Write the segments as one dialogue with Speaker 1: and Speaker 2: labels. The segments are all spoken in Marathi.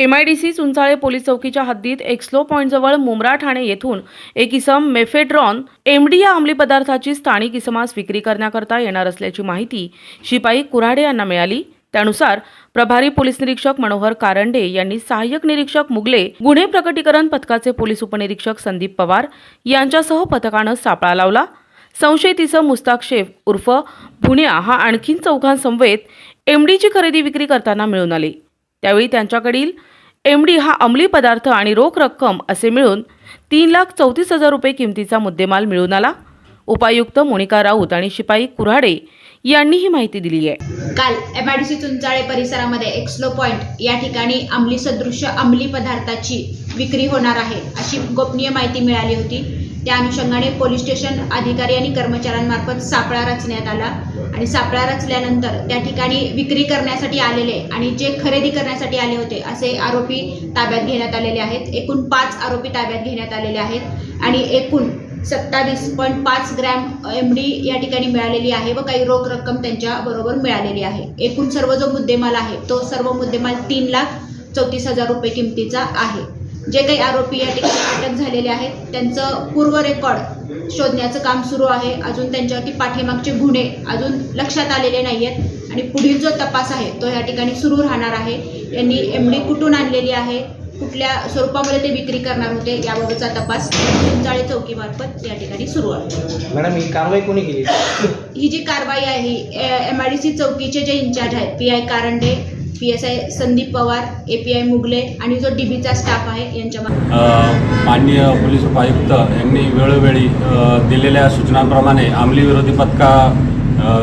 Speaker 1: एमआयडीसी चुंचाळे पोलीस चौकीच्या हद्दीत एक्स्लो पॉईंटजवळ मुमरा ठाणे येथून एक इसम मेफेड्रॉन एमडी या अंमली पदार्थाची स्थानिक इसमास विक्री करण्याकरता येणार असल्याची माहिती शिपाई कुऱ्हाडे यांना मिळाली. त्यानुसार प्रभारी पोलीस निरीक्षक मनोहर कारंडे यांनी सहाय्यक निरीक्षक मुगले गुन्हे प्रकटीकरण पथकाचे पोलीस उपनिरीक्षक संदीप पवार यांच्यासह पथकानं सापळा लावला. संशयित इसम मुस्ताक शेफ उर्फ भुन्या हा आणखीन चौघांसमवेत एमडीची खरेदी विक्री करताना मिळून आली. त्यावेळी त्यांच्याकडील एमडी हा अंमली पदार्थ आणि रोख रक्कम असे मिळून तीन लाख चौतीस हजार रुपये किमतीचा मुद्देमाल मिळून आला. उपायुक्त मोनिका राऊत आणि शिपाई कुऱ्हाडे यांनी ही माहिती दिली आहे.
Speaker 2: काल एमआयडीसी चुंचाळे परिसरामध्ये एक्स्लो पॉइंट या ठिकाणी अंमली सदृश्य अंमली पदार्थाची विक्री होणार आहे अशी गोपनीय माहिती मिळाली होती. त्या अनुषंगाने पोलीस स्टेशन अधिकारी आणि कर्मचाऱ्यांमार्फत सापळा रचण्यात आला. आणि सापळा रचल्यानंतर त्या ठिकाणी विक्री करण्यासाठी आलेले आणि जे खरेदी करण्यासाठी आले होते असे आरोपी ताब्यात घेण्यात आलेले आहेत. एकूण पाच आरोपी ताब्यात घेण्यात आलेले आहेत आणि एकूण सत्तावीस पॉईंट पाच ग्रॅम एम डी या ठिकाणी मिळालेली आहे व काही रोख रक्कम त्यांच्या बरोबर मिळालेली आहे. एकूण सर्व जो मुद्देमाल आहे तो सर्व मुद्देमाल तीन लाख चौतीस हजार रुपये किमतीचा आहे. जे काही आरोपी या ठिकाणी अटक झालेले आहेत त्यांचं पूर्व रेकॉर्ड शोधण्याचं काम सुरू आहे. अजून त्यांच्यावरती पाठीमागचे गुन्हे अजून लक्षात आलेले नाही आहेत आणि पुढील जो तपास आहे तो या ठिकाणी सुरू राहणार आहे. यांनी एम डी कुठून आणलेली आहे कुठल्या स्वरूपामध्ये ते विक्री करणार होते याबाबतचा तपास चिंचाळे चौकीमार्फत या ठिकाणी सुरू आहे.
Speaker 3: मॅडम ही कारवाई कोणी केली?
Speaker 2: ही जी कारवाई आहे ही एम आय डी सी चौकीचे जे इंचार्ज आहेत P I Karande P S I Sandeep Pawar A P I Mugle आणि जो डीबीचा स्टाफ आहे यांच्या
Speaker 4: माननीय पोलीस उपायुक्त यांनी वेळोवेळी दिलेल्या सूचनांप्रमाणे अंमली विरोधी पथका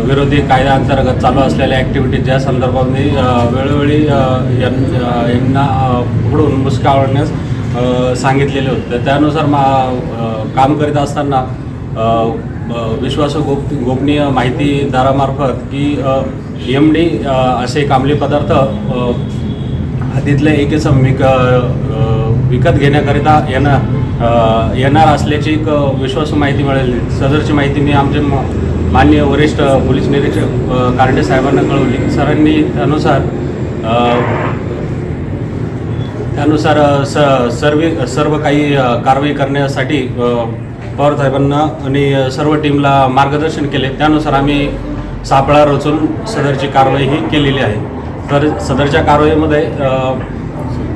Speaker 4: विरोधी कायद्याअंतर्गत चालू असलेल्या ॲक्टिव्हिटीज ज्या संदर्भामध्ये वेळोवेळी यांना पकडून मुसकावण्यास सांगितलेले होते. तर त्यानुसार मा काम करीत असताना विश्वासू गोप गोपनीय माहितीदारामार्फत की एम डी असे एक पदार्थ अ, हद्दीतले एक विक विकत घेण्याकरिता येणार येणार असल्याची एक विश्वासू माहिती मिळाली. सदरची माहिती मी आमचे मान्य माननीय वरिष्ठ पोलीस निरीक्षक कारडे कारंडे साहेबांना कळवली. सरांनी त्यानुसार त्यानुसार स सर्व सर्व काही कारवाई करण्यासाठी पवारसाहेबांना साहेबांना आणि सर्व टीमला मार्गदर्शन केले. त्यानुसार आम्ही सापळा रचून सदरची कारवाई ही केलेली आहे. तर सदरच्या कारवाईमध्ये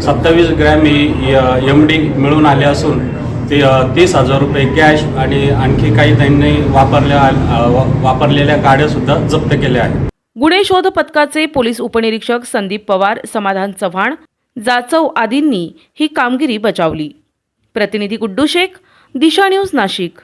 Speaker 4: सत्तावीस ग्रॅम ही एम डी मिळून आले असून ते तीस हजार रुपये कॅश आणि आणखी काही त्यांनी वापरल्या वापरलेल्या गाड्यासुद्धा जप्त केल्या आहेत.
Speaker 1: गुन्हे शोध पथकाचे पोलीस उपनिरीक्षक संदीप पवार समाधान चव्हाण जाचव आदींनी ही कामगिरी बजावली. प्रतिनिधी गुड्डू शेख दिशा न्यूज नाशिक.